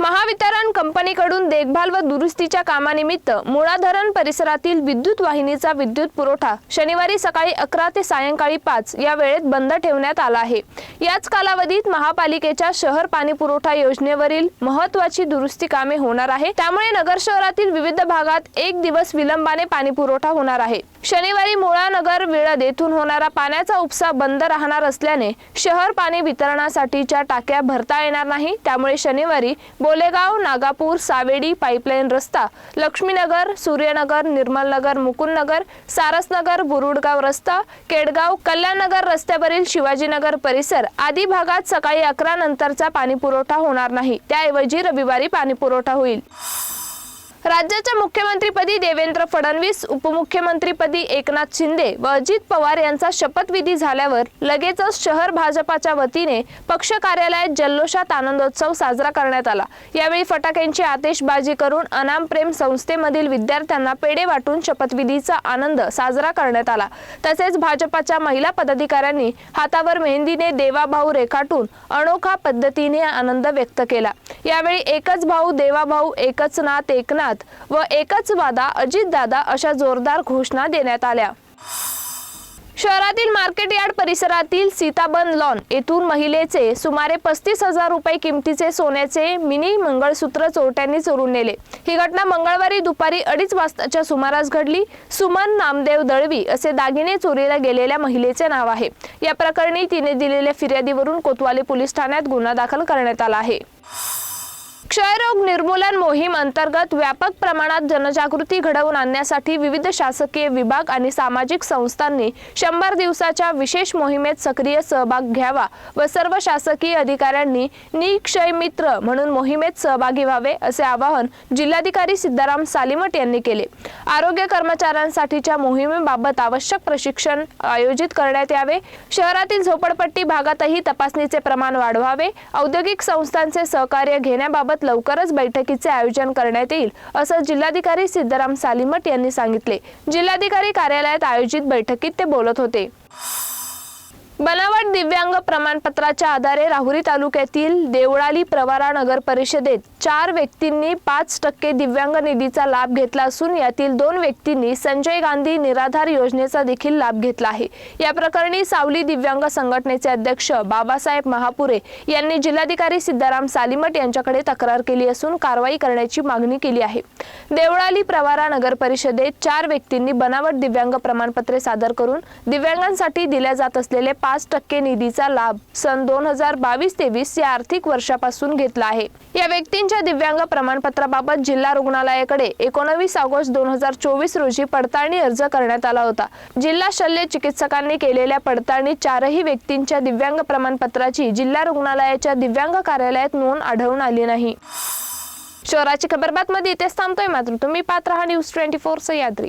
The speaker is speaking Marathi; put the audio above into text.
महावितरण कंपनीकडून देखभाल व दुरुस्तीच्या कामानिमित्त मुळा धरण परिसरातील विद्युत वाहिनीचा विद्युत पुरवठा शनिवारी सकाळी अकरा ते सायंकाळी पाच या वेळेत बंद ठेवण्यात आला आहे. याच कालावधीत महापालिकेच्या शहर पाणी पुरवठा योजनेवरील महत्वाची दुरुस्ती कामे होणार आहे. त्यामुळे नगर शहरातील विविध भागात एक दिवस विलंबाने पाणी पुरवठा होणार आहे. शनिवारी मुळा नगर विळद येथून होणारा पाण्याचा उपसा बंद राहणार असल्याने शहर पाणी वितरणासाठीच्या टाक्या भरता येणार नाही. त्यामुळे शनिवारी गोलेगाव नागापूर सावेडी पाईपलाईन रस्ता लक्ष्मीनगर सूर्यनगर निर्मलनगर मुकुंदनगर सारसनगर बुरुडगाव रस्ता केडगाव कल्याणनगर रस्त्यावरील शिवाजीनगर परिसर आदी भागात सकाळी अकरा नंतरचा पाणीपुरवठा होणार नाही. त्याऐवजी रविवारी पाणीपुरवठा होईल. राज्याच्या मुख्यमंत्रीपदी देवेंद्र फडणवीस उपमुख्यमंत्रीपदी एकनाथ शिंदे व अजित पवार यांचा शपथविधी झाल्यावर लगेचच शहर भाजपाच्या वतीने पक्ष कार्यालयात जल्लोषात आनंदोत्सव साजरा करण्यात आला. यावेळी फटाक्यांची आतिषबाजी करून अनाम प्रेम संस्थेमधील विद्यार्थ्यांना पेढे वाटून शपथविधीचा आनंद साजरा करण्यात आला. तसेच भाजपाच्या महिला पदाधिकाऱ्यांनी हातावर मेहंदीने देवाभाऊ रेखाटून अनोखा पद्धतीने आनंद व्यक्त केला. यावेळी एकच भाऊ देवाभाऊ एकच नात एकनाथ व एकच वादा अजितदादा अशा जोरदार घोषणा देण्यात आल्या. शहरातील मार्केट यार्ड परिसरातील सीताबन लॉन येथून महिलेचे सुमारे पस्तीस हजार रुपये किमतीचे सोन्याचे मिनी मंगळसूत्र चोरट्यांनी चोरून नेले. ही घटना मंगळवारी दुपारी अडीच वाजताच्या सुमारास घडली. सुमन नामदेव दळवी असे दागिने चोरीला गेलेल्या महिलेचे नाव आहे. या प्रकरणी तिने दिलेल्या फिर्यादीवरून कोतवाली पोलीस ठाण्यात गुन्हा दाखल करण्यात आला आहे. क्षयरोग निर्मूलन मोहीम अंतर्गत व्यापक प्रमाणात जनजागृती घडवून आणण्यासाठी विविध शासकीय विभाग आणि सामाजिक संस्थांनी शंभर दिवसाच्या विशेष मोहिमेत सक्रिय सहभाग घ्यावा व सर्व शासकीय अधिकाऱ्यांनी निक्षय मित्र म्हणून मोहिमेत सहभागी व्हावे असे आवाहन जिल्हाधिकारी सिद्धाराम सालिमट यांनी केले. आरोग्य कर्मचाऱ्यांसाठीच्या मोहिमेबाबत आवश्यक प्रशिक्षण आयोजित करण्यात यावे. शहरातील झोपडपट्टी भागातही तपासणीचे प्रमाण वाढवावे. औद्योगिक संस्थांचे सहकार्य घेण्याबाबत लवकरच बैठकीचे आयोजन करण्यात येईल असं जिल्हाधिकारी सिद्धराम सालीमठ यांनी सांगितले. जिल्हाधिकारी कार्यालयात आयोजित बैठकीत ते बोलत होते. बनावट दिव्यांग प्रमाणपत्राच्या आधारे राहुरी तालुक्यातील देवळाली प्रवारा नगर परिषदेत चार व्यक्तींनी पाच टक्के दिव्यांग निधीचा लाभ घेतला असून यातील दोन व्यक्तींनी संजय गांधी निराधार योजनेचा देखील लाभ घेतला आहे. या प्रकरणी सावली दिव्यांग संघटनेचे अध्यक्ष बाबासाहेब महापुरे यांनी जिल्हाधिकारी सिद्धाराम सालिमट यांच्याकडे तक्रार केली असून कारवाई करण्याची मागणी केली आहे. देवळाली प्रवारा नगर परिषदेत चार व्यक्तींनी बनावट दिव्यांग प्रमाणपत्रे सादर करून दिव्यांगांसाठी दिल्या जात असलेले पाच टक्के निधीचा लाभ सन दोन हजार बावीस तेवीस या आर्थिक वर्षापासून घेतला आहे. या व्यक्तींच्या दिव्यांग प्रमाणपत्राबाबत जिल्हा रुग्णालयाकडे एकोणवीस ऑगस्ट दोन हजार चोवीस रोजी पडताळणी अर्ज करण्यात आला होता. जिल्हा शल्य चिकित्सकांनी केलेल्या पडताळणीत चारही व्यक्तींच्या दिव्यांग प्रमाणपत्राची जिल्हा रुग्णालयाच्या दिव्यांग कार्यालयात नोंद आढळून आली नाही. शहराची खबरबातमध्ये इथेच थांबतोय मात्र तुम्ही पात्र हा न्यूज ट्वेंटी फोर सह्याद्री.